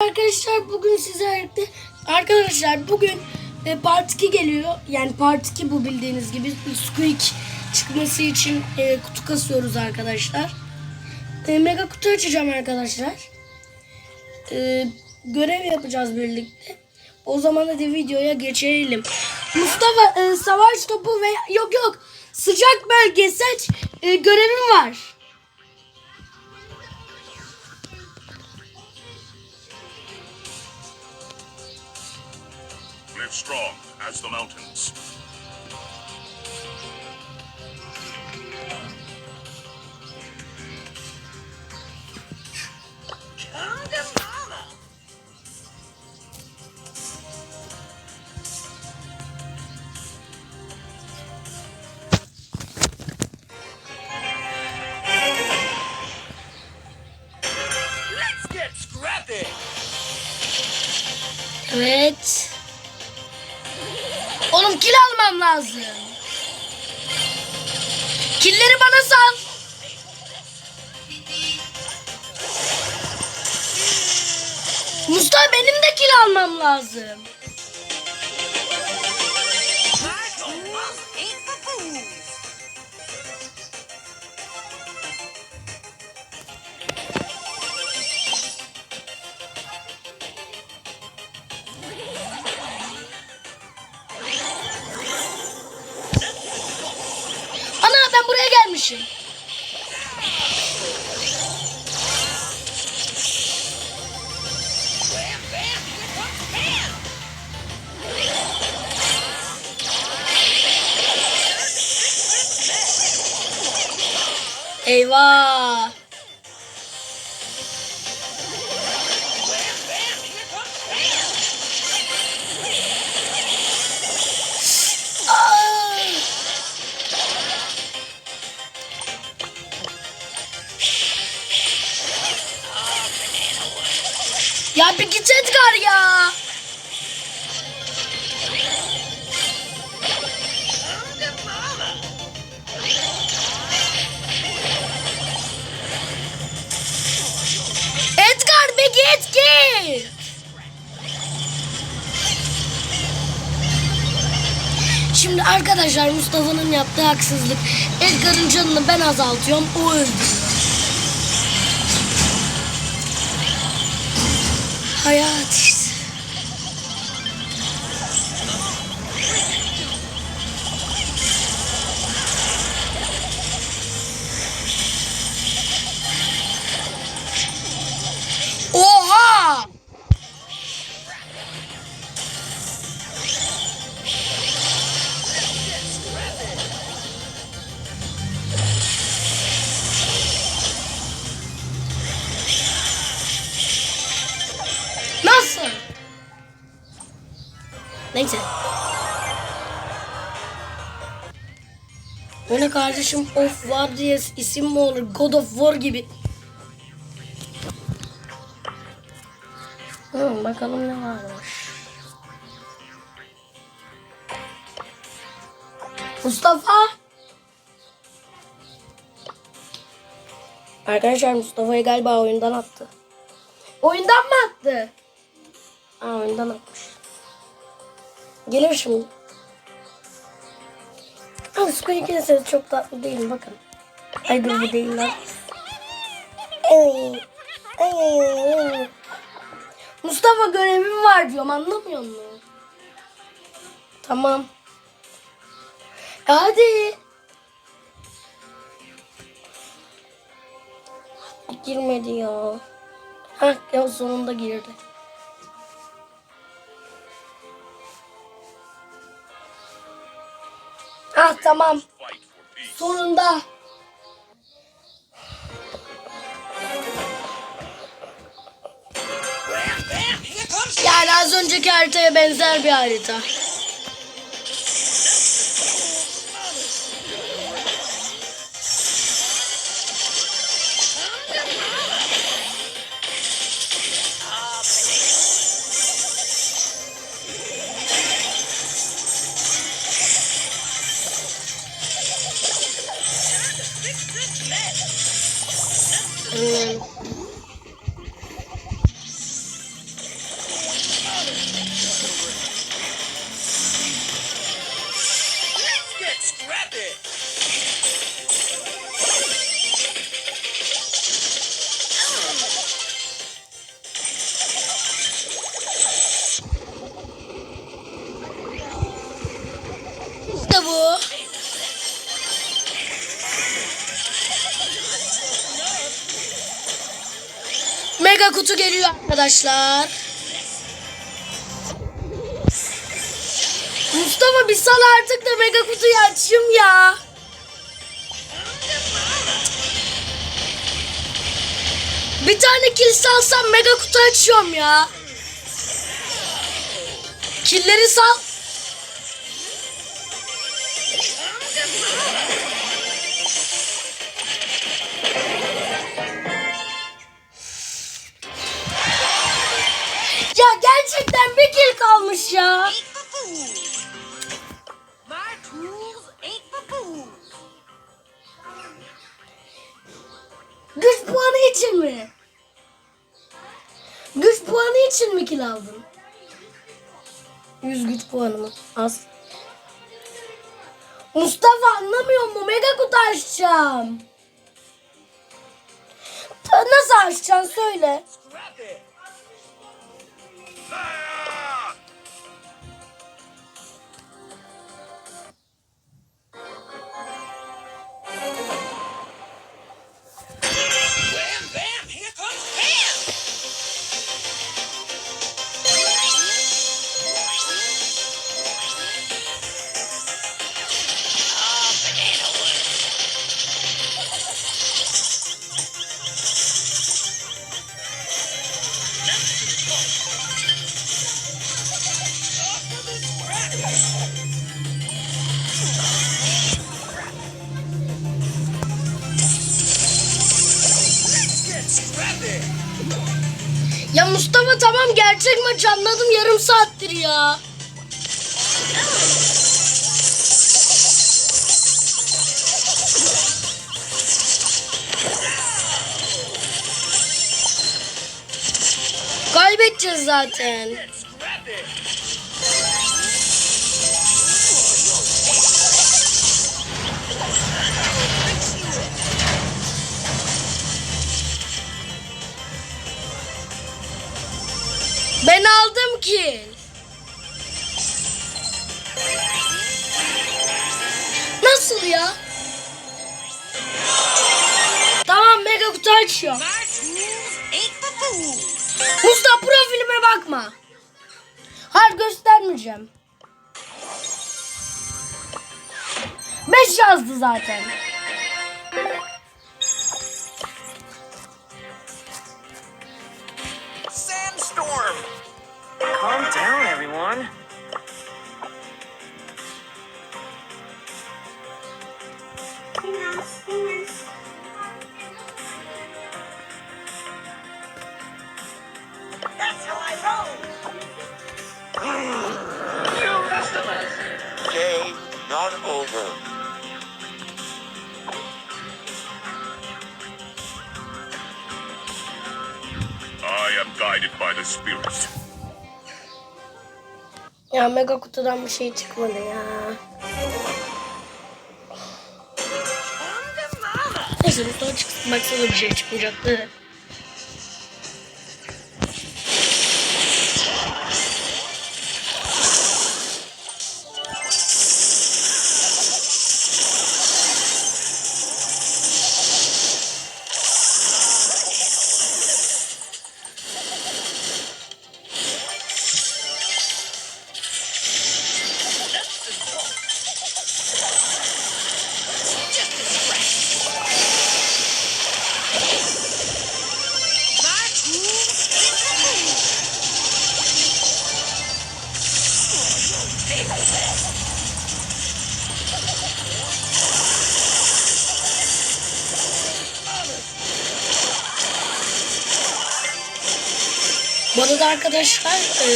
Arkadaşlar bugün sizlerle arkadaşlar bugün e, part 2 geliyor. Yani part 2 bu bildiğiniz gibi Squeak çıkması için e, kutu kasıyoruz arkadaşlar. E, mega kutu açacağım arkadaşlar. E, görev yapacağız birlikte. O zaman hadi videoya geçelim. Mustafa e, savaş topu ve yok yok sıcak bölge seç e, görevim var. as strong as the mountains. Come to mama. Let's get scrappy. Let's Oğlum kil almam lazım. Killeri bana sal. Mustafa benim de kil almam lazım. Bam! Eyvah. Ya bir git Edgar ya. Edgar bir git git. Şimdi arkadaşlar Mustafa'nın yaptığı haksızlık. Edgar'ın canını ben azaltıyorum. O öldürüyor. Hayat Ne kardeşim of var diye isim mi olur? God of War gibi. Hı, bakalım ne varmış. Mustafa. Arkadaşlar Mustafa'yı galiba oyundan attı. Oyundan mı attı? Aa oyundan atmış. Gelir şimdi. Abi Squeak'in sesi çok tatlı değil mi? Bakın. Ay dur bu değil lan. Ay, ay, ay, ay. Mustafa görevim var diyorum anlamıyor musun? Tamam. Hadi. Girmedi ya. Hah ya sonunda girdi. Ah tamam. Sonunda. Yani az önceki haritaya benzer bir harita. Kutu geliyor arkadaşlar. Mustafa bir sal artık da mega kutuyu açayım ya. Bir tane kill salsam mega kutu açıyorum ya. Killeri sal. Bir kill kalmış ya. Güç puanı için mi? Güç puanı için mi kill aldın? 100 güç puanı mı? Az. Mustafa anlamıyor mu? Mega kutu açacağım. Nasıl açacaksın söyle. Tamam gerçek maç anladım yarım saattir ya. Kaybedeceğiz zaten. Ben aldım ki. Nasıl ya? Tamam mega kutu açıyorum. Mustafa profilime bakma. Hayır göstermeyeceğim. 5 yazdı zaten. Calm down, everyone. That's how I roll. You rest of us. Day not over. I am guided by the spirit. Ya mega kutudan bir şey çıkmadı ya. Neyse Mustafa çıksın baksana bir şey çıkmayacaktı. Bu arada arkadaşlar e,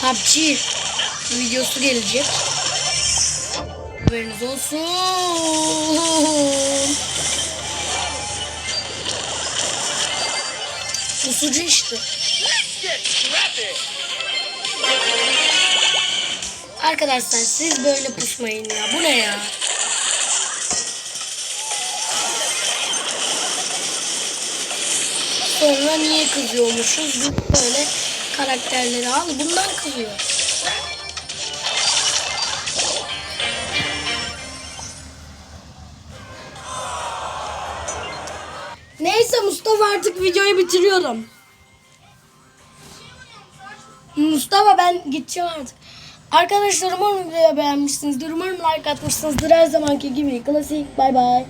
PUBG videosu gelecek. Haberiniz olsun. Usucu işte. Arkadaşlar siz böyle pusmayın ya. Bu ne ya? Sonra niye kızıyormuşuz? Böyle karakterleri al. Bundan kızıyor. Neyse Mustafa artık videoyu bitiriyorum. Mustafa ben gideceğim artık. Arkadaşlar umarım videoyu beğenmişsinizdir. Umarım like atmışsınızdır. Her zamanki gibi klasik. Bay bay.